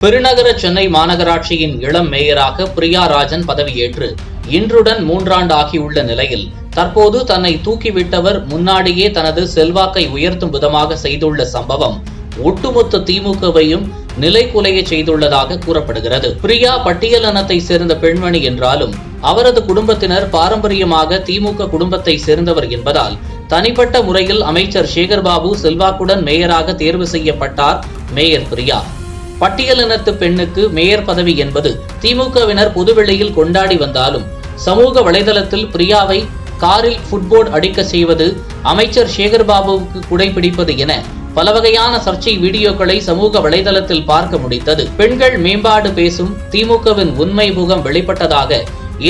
பெருநகர சென்னை மாநகராட்சியின் இளம் மேயராக பிரியா ராஜன் பதவியேற்று இன்றுடன் மூன்றாண்டு ஆகியுள்ள நிலையில் தற்போது தன்னை தூக்கிவிட்டவர் முன்னாடியே தனது செல்வாக்கை உயர்த்தும் விதமாக செய்துள்ள சம்பவம் ஒட்டுமொத்த திமுகவையும் நிலைகுலைய செய்துள்ளதாக கூறப்படுகிறது. பிரியா பட்டியலினத்தை சேர்ந்த பெண்மணி என்றாலும் அவரது குடும்பத்தினர் பாரம்பரியமாக திமுக குடும்பத்தை சேர்ந்தவர் என்பதால் தனிப்பட்ட முறையில் அமைச்சர் சேகர்பாபு செல்வாக்குடன் மேயராக தேர்வு செய்யப்பட்டார் மேயர் பிரியா. பட்டியலினத்து பெண்ணுக்கு மேயர் பதவி என்பது திமுகவினர் பொதுவெளியில் கொண்டாடி வந்தாலும் சமூக வலைதளத்தில் பிரியாவை காரில் ஃபுட்போர்டு அடிக்க செய்வது அமைச்சர் சேகர்பாபுவுக்கு குடைபிடிப்பது என பல வகையான சர்ச்சை வீடியோக்களை சமூக வலைதளத்தில் பார்க்க முடித்தது பெண்கள் மேம்பாடு பேசும் திமுகவின் உண்மை முகம் வெளிப்பட்டதாக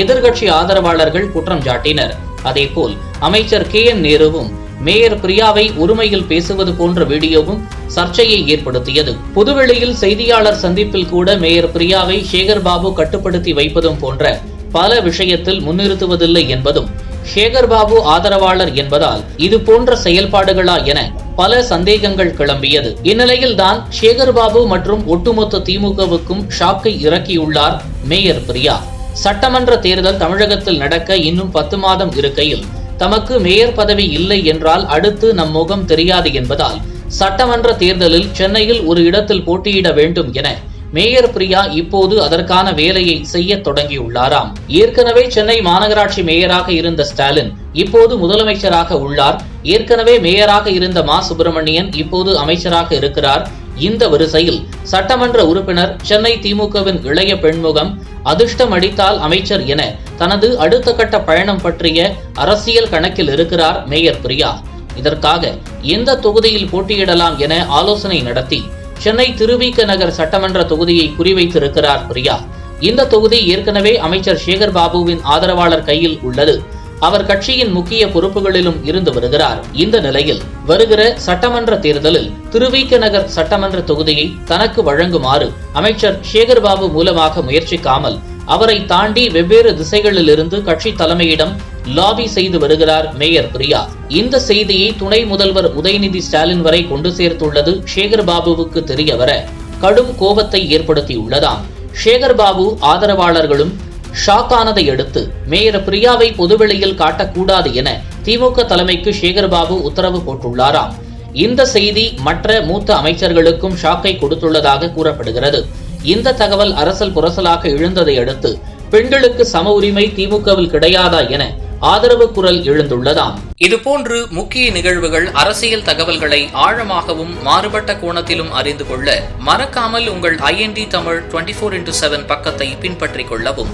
எதிர்கட்சி ஆதரவாளர்கள் குற்றம் சாட்டினர். அதேபோல் அமைச்சர் கே என் நேருவும் மேயர் பிரியாவை உரிமையில் பேசுவது போன்ற வீடியோவும் சர்ச்சையை ஏற்படுத்தியது. புதுவெளியில் செய்தியாளர் சந்திப்பில் கூட மேயர் பிரியாவை சேகர் பாபு கட்டுப்படுத்தி வைப்பதும் போன்ற பல விஷயத்தில் முன்னிறுத்துவதில்லை என்பதும் சேகர் பாபு ஆதரவாளர் என்பதால் இது போன்ற செயல்பாடுகளா என பல சந்தேகங்கள் கிளம்பியது. இந்நிலையில்தான் சேகர் பாபு மற்றும் ஒட்டுமொத்த திமுகவுக்கும் ஷாக்கை இறக்கியுள்ளார் மேயர் பிரியா. சட்டமன்ற தேர்தல் தமிழகத்தில் நடக்க இன்னும் பத்து மாதம் இருக்கையில் தமக்கு மேயர் பதவி இல்லை என்றால் அடுத்து நம் முகம் தெரியாது என்பதால் சட்டமன்ற தேர்தலில் சென்னையில் ஒரு இடத்தில் போட்டியிட வேண்டும் என மேயர் பிரியா இப்போது அதற்கான வேலையை செய்ய தொடங்கியுள்ளாராம். ஏற்கனவே சென்னை மாநகராட்சி மேயராக இருந்த ஸ்டாலின் இப்போது முதலமைச்சராக உள்ளார். ஏற்கனவே மேயராக இருந்த மா. சுப்பிரமணியன் இப்போது அமைச்சராக இருக்கிறார். இந்த வரிசையில் சட்டமன்ற உறுப்பினர் சென்னை திமுகவின் இளைய பெண்முகம் அதிர்ஷ்டம் அடித்தால் அமைச்சர் என தனது அடுத்த கட்ட பயணம் பற்றிய அரசியல் கணக்கில் இருக்கிறார் மேயர் பிரியா. இதற்காக எந்த தொகுதியில் போட்டியிடலாம் என ஆலோசனை நடத்தி சென்னை திருவிக நகர் சட்டமன்ற தொகுதியை குறிவைத்திருக்கிறார் பிரியா. இந்த தொகுதி ஏற்கனவே அமைச்சர் சேகர் பாபுவின் ஆதரவாளர் கையில் உள்ளது. அவர் கட்சியின் முக்கிய பொறுப்புகளிலும் இருந்து வருகிறார். இந்த நிலையில் வருகிற சட்டமன்ற தேர்தலில் திருவிக்க நகர் சட்டமன்ற தொகுதியை தனக்கு வழங்குமாறு அமைச்சர் சேகர்பாபு மூலமாக முயற்சிக்காமல் அவரை தாண்டி வெவ்வேறு திசைகளிலிருந்து கட்சி தலைமையிடம் லாபி செய்து வருகிறார் மேயர் பிரியா. இந்த செய்தியை துணை முதல்வர் உதயநிதி ஸ்டாலின் வரை கொண்டு சேர்த்துள்ளது சேகர்பாபுவுக்கு தெரிய வர கடும் கோபத்தை ஏற்படுத்தியுள்ளதாம். சேகர்பாபு ஆதரவாளர்களும் ஷாக் ஆனதை அடுத்து மேயர் பிரியாவை பொதுவெளியில் காட்டக்கூடாது என திமுக தலைமைக்கு சேகர்பாபு உத்தரவு போட்டுள்ளாராம். இந்த செய்தி மற்ற மூத்த அமைச்சர்களுக்கும் ஷாக்கை கொடுத்துள்ளதாக கூறப்படுகிறது. இந்த தகவல் அரசல் புரசலாக எழுந்ததை அடுத்து பெண்களுக்கு சம உரிமை திமுகவில் கிடையாதா என ஆதரவு குரல் எழுந்துள்ளதாம். இதுபோன்று முக்கிய நிகழ்வுகள் அரசியல் தகவல்களை ஆழமாகவும் மாறுபட்ட கோணத்திலும் அறிந்து கொள்ள மறக்காமல் உங்கள் IND Tamil twenty four into seven பக்கத்தை பின்பற்றிக் கொள்ளவும்.